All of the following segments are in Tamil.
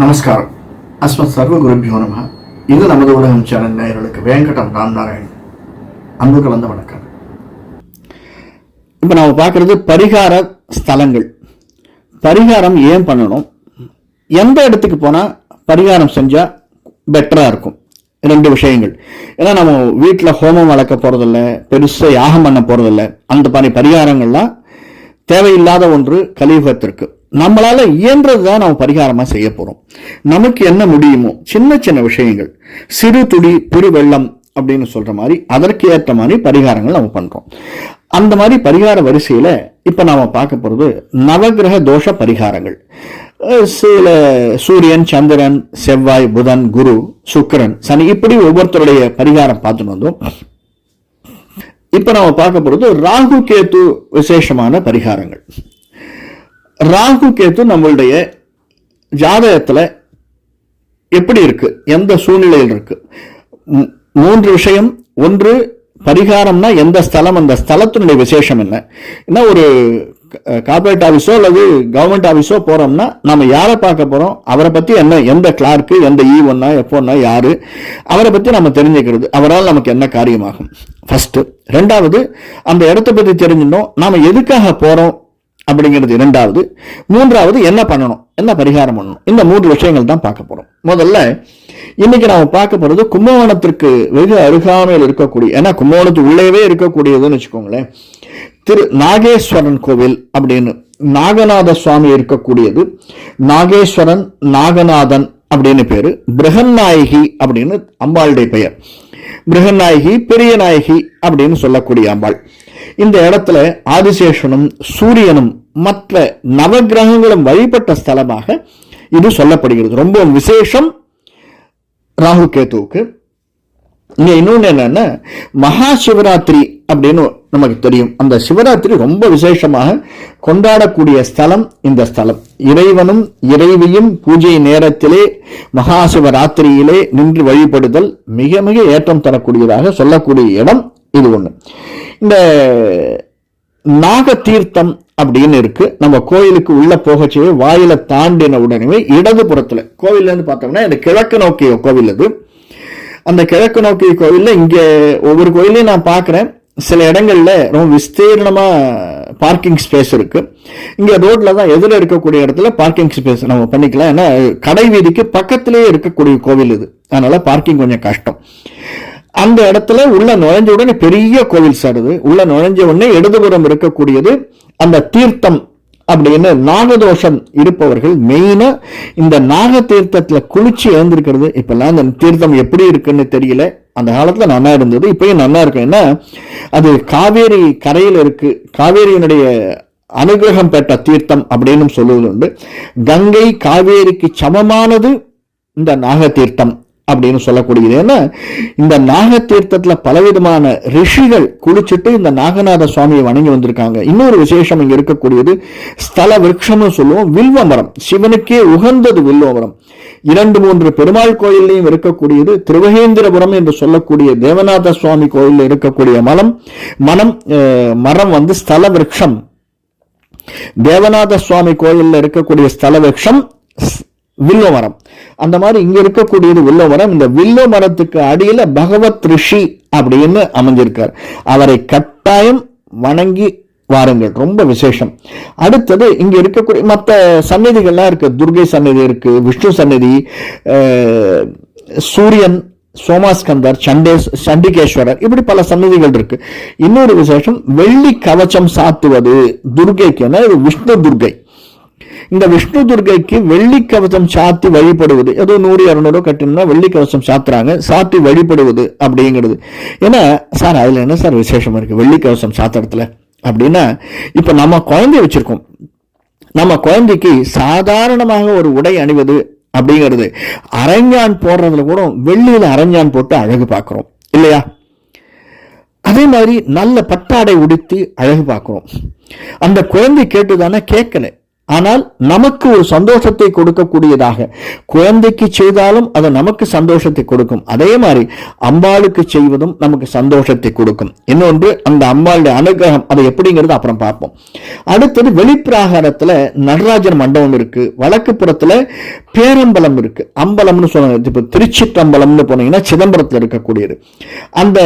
நமஸ்காரம். அஸ்மத் சர்வ குருபியோ நம இது நமது உலகம் சேனல் நேயர்களுக்கு வேங்கடம் ராம் நாராயண் அன்பு கலந்த வணக்கம். இப்போ நம்ம பார்க்குறது பரிகார ஸ்தலங்கள். பரிகாரம் ஏன் பண்ணணும்? எந்த இடத்துக்கு போனால் பரிகாரம் செஞ்சால் பெட்டராக இருக்கும்? ரெண்டு விஷயங்கள். ஏன்னா நம்ம வீட்டில் ஹோமம் வளர்க்க போகிறதில்ல பெருசாக யாகம் பண்ண போகிறதில்ல அந்த மாதிரி பரிகாரங்கள்லாம் தேவையில்லாத ஒன்று கலியுகத்திற்கு. நம்மளால இயன்றது தான் நம்ம பரிகாரமா செய்ய போறோம். நமக்கு என்ன முடியுமோ சின்ன சின்ன விஷயங்கள் சிறு துளி பெரு வெள்ளம் அப்படின்னு சொல்ற மாதிரி அதற்கு ஏற்ற மாதிரி பரிகாரங்கள் நம்ம பண்றோம். அந்த மாதிரி பரிகார வரிசையில இப்ப நாம பார்க்க போறது நவகிரக தோஷ பரிகாரங்கள். அஹ் சில சூரியன் சந்திரன் செவ்வாய் புதன் குரு சுக்கிரன் சனி இப்படி ஒவ்வொருத்தருடைய பரிகாரம் பார்த்துட்டு வந்தோம். இப்ப நாம பார்க்க போறது ராகு கேத்து விசேஷமான பரிகாரங்கள். ராகு கேத்து நம்மளுடைய ஜாதகத்தில் எப்படி இருக்கு? எந்த சூழ்நிலையில் இருக்கு? மூன்று விஷயம். ஒன்று பரிகாரம்னா எந்த ஸ்தலம்? அந்த ஸ்தலத்தினுடைய விசேஷம் என்ன? என்ன ஒரு கார்பரேட் ஆஃபீஸோ அல்லது கவர்மெண்ட் ஆஃபீஸோ போகிறோம்னா நம்ம யாரை பார்க்க போகிறோம் அவரை பற்றி என்ன எந்த கிளார்க்கு எந்த ஈ ஒன்னா எப்போன்னா யார்? அவரை பற்றி நம்ம தெரிஞ்சுக்கிறது அவரால் நமக்கு என்ன காரியமாகும்? ஃபஸ்ட்டு ரெண்டாவது அந்த இடத்த பற்றி தெரிஞ்சிடணும் நாம் எதுக்காக போகிறோம் அப்படிங்கிறது இரண்டாவது. மூன்றாவது என்ன பண்ணணும்? என்ன பரிகாரம் பண்ணணும்? இந்த மூன்று விஷயங்கள் தான் பார்க்க போறோம். முதல்ல இன்னைக்கு நாம பார்க்க போறது கும்பகோணத்திற்கு வெகு அருகாமையில் இருக்கக்கூடிய ஏன்னா கும்பகோணத்துக்கு உள்ளேவே இருக்கக்கூடியதுன்னு வச்சுக்கோங்களேன். திரு நாகேஸ்வரன் கோவில் அப்படின்னு நாகநாத சுவாமி இருக்கக்கூடியது. நாகேஸ்வரன் நாகநாதன் அப்படின்னு பேரு. பிரகன்நாயகி அப்படின்னு அம்பாளுடைய பெயர். பிரகநாயகி பெரிய நாயகி அப்படின்னு சொல்லக்கூடிய அம்பாள். இந்த இடத்துல ஆதிசேஷனும் சூரியனும் மற்ற நவகிரகங்களும் வழிபட்ட ஸ்தலமாக இது சொல்லப்படுகிறது. ரொம்ப விசேஷம் ராகு கேத்துவுக்கு. இங்கே இன்னொன்று என்னென்னா மகா சிவராத்திரி அப்படின்னு நமக்கு தெரியும். அந்த சிவராத்திரி ரொம்ப விசேஷமாக கொண்டாடக்கூடிய ஸ்தலம் இந்த ஸ்தலம். இறைவனும் இறைவியும் பூஜை நேரத்திலே மகா சிவராத்திரியிலே நின்று வழிபடுதல் மிக மிக ஏற்றம் தரக்கூடியதாக சொல்லக்கூடிய இடம் இது ஒன்று இந்த நாக தீர்த்தம் அப்படின்னு இருக்கு. நம்ம கோயிலுக்கு உள்ள போகச்சே வாயில தாண்டின உடனே இடதுபுறத்துல கோவில்ல இருந்து பார்த்தோம்னா இந்த கிழக்கு நோக்கிய கோவில் அது. அந்த கிழக்கு நோக்கிய கோவில்ல இங்க ஒவ்வொரு கோயிலையும் நான் பார்க்குறேன். சில இடங்கள்ல ரொம்ப விஸ்தீர்ணமா பார்க்கிங் ஸ்பேஸ் இருக்கு. இங்க ரோட்ல தான் எதிர இருக்கக்கூடிய இடத்துல பார்க்கிங் ஸ்பேஸ் நம்ம பண்ணிக்கலாம். ஏன்னா கடை வீதிக்கு பக்கத்திலேயே இருக்கக்கூடிய கோவில் இது. அதனால பார்க்கிங் கொஞ்சம் கஷ்டம். அந்த இடத்துல உள்ள நுழைஞ்ச உடனே பெரிய கோவில் சார் இது உள்ள நுழைஞ்ச உடனே இடதுபுறம் இருக்கக்கூடியது அந்த தீர்த்தம் அப்படின்னு நாகதோஷம் இருப்பவர்கள் மெயினாக இந்த நாக தீர்த்தத்தில் குளிச்சு எழுந்திருக்கிறது. இப்போல்லாம் அந்த தீர்த்தம் எப்படி இருக்குன்னு தெரியல. அந்த காலத்தில் நல்லா இருந்தது. இப்பயும் நல்லா இருக்கும். ஏன்னா அது காவேரி கரையில் இருக்கு. காவேரியினுடைய அனுகிரகம் பெற்ற தீர்த்தம் அப்படின்னு சொல்லுவது உண்டு கங்கை காவேரிக்கு சமமானது இந்த நாக தீர்த்தம் அப்படின்னு சொல்லக்கூடியது. ஏன்னா இந்த நாக தீர்த்தத்துல பலவிதமான ரிஷிகள் குளிச்சுட்டு இந்த நாகநாத சுவாமியை வணங்கி வந்திருக்காங்க. இன்னொரு விசேஷம் இங்கே இருக்கக்கூடியது ஸ்தல விரக்ஷம்னு சொல்லுவோம். வில்வ மரம் சிவனுக்கே உகந்தது வில்வ மரம் இரண்டு மூன்று பெருமாள் கோயிலையும் இருக்கக்கூடியது திருவகேந்திரபுரம் என்று சொல்லக்கூடிய தேவநாத சுவாமி கோயிலில் இருக்கக்கூடிய மலம். மனம் மரம் வந்து ஸ்தல விரக்ஷம். தேவநாத சுவாமி கோயில்ல இருக்கக்கூடிய ஸ்தல விரக்ஷம் வில்ல மரம். அந்த மாதிரி இங்க இருக்கக்கூடியது வில்ல மரம். இந்த வில்ல மரத்துக்கு அடியில பகவத் ரிஷி அப்படின்னு அமைஞ்சிருக்கார். அவரை கட்டாயம் வணங்கி வாருங்கள். ரொம்ப விசேஷம். அடுத்தது இங்க இருக்கக்கூடிய மற்ற சன்னதிகள்லாம் இருக்கு. துர்கை சன்னதி இருக்கு விஷ்ணு சன்னதி சூரியன் சோமாஸ்கந்தர் சண்டேஸ் சண்டிகேஸ்வரர் இப்படி பல சன்னதிகள் இருக்கு. இன்னொரு விசேஷம் வெள்ளி கவச்சம் சாத்துவது துர்கைக்கு. என்ன? இது விஷ்ணு துர்கை. இந்த விஷ்ணு துர்கைக்கு வெள்ளி கவசம் சாத்தி வழிபடுவது ஏதோ நூறு இரநூறு கட்டணும்னா வெள்ளி கவசம் சாத்துறாங்க சாத்தி வழிபடுவது அப்படிங்கிறது. ஏன்னா சார் அதுல என்ன சார் விசேஷம் இருக்கு? வெள்ளி கவசம் சாத்துறதுல அப்படின்னா இப்போ நம்ம குழந்தை வச்சிருக்கோம். நம்ம குழந்தைக்கு சாதாரணமாக ஒரு உடை அணிவது அப்படிங்கிறது அரஞ்சான் போடுறதுல கூட வெள்ளியில அரஞ்சான் போட்டு அழகு பார்க்குறோம். இல்லையா? அதே மாதிரி நல்ல பட்டாடை உடுத்தி அழகு பார்க்குறோம். அந்த குழந்தை கேட்டுதானே கேட்கல. ஆனால் நமக்கு ஒரு சந்தோஷத்தை கொடுக்கக்கூடியதாக. குழந்தைக்கு செய்தாலும் அது நமக்கு சந்தோஷத்தை கொடுக்கும். அதே மாதிரி அம்பாளுக்கு செய்வதும் நமக்கு சந்தோஷத்தை கொடுக்கும். இன்னொன்று அந்த அம்பாளுடைய அனுகிரகம் அது எப்படிங்கிறது அப்புறம் பார்ப்போம். அடுத்தது வெளிப்பிராகாரத்தில் நடராஜர் மண்டபம் இருக்கு. வடக்கு புறத்தில் பேரம்பலம் இருக்கு. அம்பலம்னு சொல்லுவாங்க இப்போ திருச்சிற்றம்பலம்னு போனீங்கன்னா சிதம்பரத்தில் இருக்கக்கூடியது. அந்த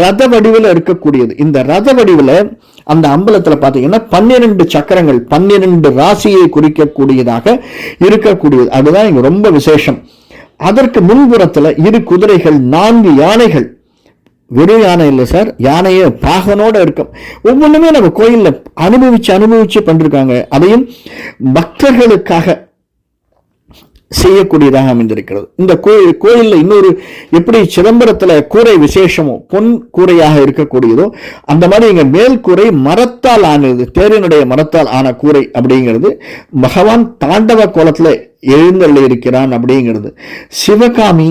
ரத வடிவில் இருக்கக்கூடியது. இந்த ரத வடிவில் அந்த அம்பலத்தில் பார்த்தீங்கன்னா பன்னிரண்டு சக்கரங்கள் பன்னிரெண்டு ராசியை குறிக்கக்கூடியதாக இருக்கக்கூடியது. அதுதான் இங்கே ரொம்ப விசேஷம். அதற்கு முன்புறத்தில் இரு குதிரைகள் நான்கு யானைகள். வெறும் யானை இல்லை சார் யானையே பாகனோட இருக்கும். ஒவ்வொன்றுமே நம்ம கோயிலில் அனுபவிச்சு அனுபவிச்சு பண்ணிருக்காங்க. அதையும் பக்தர்களுக்காக செய்யக்கூடியதாக அமைந்திருக்கிறது. இந்த கோயில் கோயிலில் இன்னொரு எப்படி சிதம்பரத்தில் கூரை விசேஷமோ பொன் கூரையாக இருக்கக்கூடியதோ அந்த மாதிரி இங்கே மேல் கூரை மரத்தால் ஆனது தேரினுடைய மரத்தால் ஆன கூரை அப்படிங்கிறது பகவான் தாண்டவ கோலத்தில் எழுந்தள்ளி இருக்கிறான் அப்படிங்கிறது சிவகாமி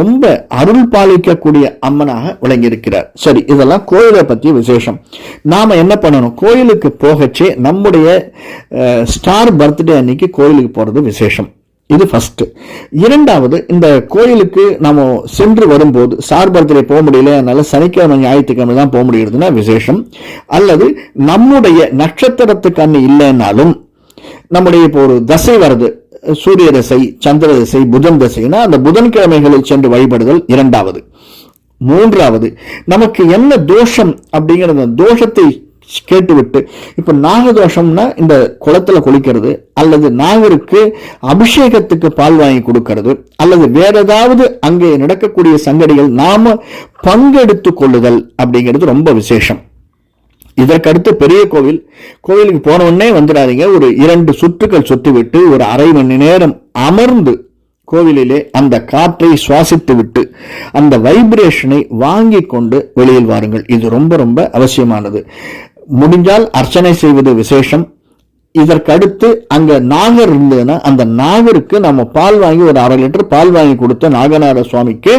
ரொம்ப அருள் பாலிக்கக்கூடிய அம்மனாக விளங்கியிருக்கிறார். சரி இதெல்லாம் கோயிலை பற்றி விசேஷம். நாம் என்ன பண்ணணும்? கோயிலுக்கு போகச்சே நம்முடைய ஸ்டார் பர்த்டே அன்னைக்கு கோயிலுக்கு போகிறது விசேஷம். இது ஃபஸ்ட்டு இரண்டாவது இந்த கோயிலுக்கு நம்ம சென்று வரும்போது சார் போக முடியல அதனால சனிக்கிழமை ஞாயிற்றுக்கிழமை தான் போக முடியுதுன்னா விசேஷம். அல்லது நம்முடைய நட்சத்திரத்துக்கு கண் இல்லைன்னாலும் நம்முடைய இப்போ ஒரு தசை வருது சூரிய தசை சந்திர தசை புதன் தசைனா அந்த புதன்கிழமைகளில் சென்று வழிபடுதல் இரண்டாவது. மூன்றாவது நமக்கு என்ன தோஷம் அப்படிங்கிற அந்த தோஷத்தை கேட்டுவிட்டு இப்போ நாகதோஷம்னா இந்த குளத்துல குளிக்கிறது அல்லது நாகருக்கு அபிஷேகத்துக்கு பால் வாங்கி கொடுக்கிறது அல்லது வேற ஏதாவது அங்கே நடக்கக்கூடிய சங்கடிகள் நாம பங்கெடுத்து கொள்ளுதல் அப்படிங்கிறது ரொம்ப விசேஷம். இதற்கடுத்து பெரிய கோவில் கோவிலுக்கு போன உடனே வந்துடாதீங்க. ஒரு இரண்டு சுற்றுகள் சுற்றிவிட்டு ஒரு அரை மணி நேரம் அமர்ந்து கோவிலிலே அந்த காற்றை சுவாசித்து விட்டு அந்த வைப்ரேஷனை வாங்கி கொண்டு வெளியில் வாருங்கள். இது ரொம்ப ரொம்ப அவசியமானது. முடிஞ்சால் அர்ச்சனை செய்வது விசேஷம். இதற்கடுத்து அங்கே நாகர் இருந்ததுன்னா அந்த நாகருக்கு நம்ம பால் வாங்கி ஒரு அரை லிட்டர் பால் வாங்கி கொடுத்த நாகநாத சுவாமிக்கு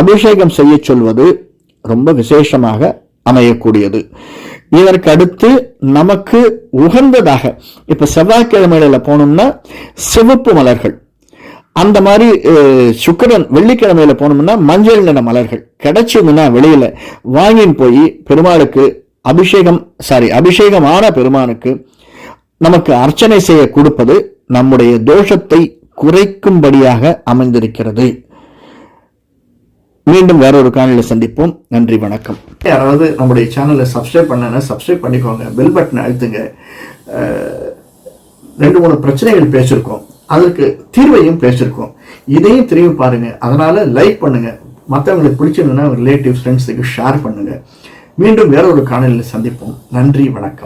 அபிஷேகம் செய்ய சொல்வது ரொம்ப விசேஷமாக அமையக்கூடியது. இதற்கடுத்து நமக்கு உகந்ததாக இப்போ செவ்வாய்க்கிழமையில போனோம்னா சிவப்பு மலர்கள். அந்த மாதிரி சுக்கரன் சுக்கிரன் வெள்ளிக்கிழமையில போனோம்னா மஞ்சள் நிற மலர்கள். கிடைச்சதுன்னா வெளியில வாங்கின்னு போய் பெருமாளுக்கு அபிஷேகம் சாரி அபிஷேகமான பெருமானுக்கு நமக்கு அர்ச்சனை செய்ய கொடுப்பது நம்முடைய தோஷத்தை குறைக்கும்படியாக அமைந்திருக்கிறது. மீண்டும் வேற ஒரு காணொலியில் சந்திப்போம். நன்றி வணக்கம். யாராவது நம்முடைய சேனலை சப்ஸ்கிரைப் பண்ணனா சப்ஸ்கிரைப் பண்ணிக்கோங்க. பெல் பட்டன் அழுத்துங்க. ரெண்டு மூணு பிரச்சனைகள் பேசியிருக்கோம். அதற்கு தீர்வையும் பேசியிருக்கோம். இதையும் திரும்பி பாருங்க. அதனால லைக் பண்ணுங்க. மற்றவங்களுக்கு பிடிச்சிருந்ததுன்னா ரிலேட்டிவ் ஃப்ரெண்ட்ஸுக்கு ஷேர் பண்ணுங்க. மீண்டும் வேறொரு காணொலியில் சந்திப்போம். நன்றி வணக்கம்.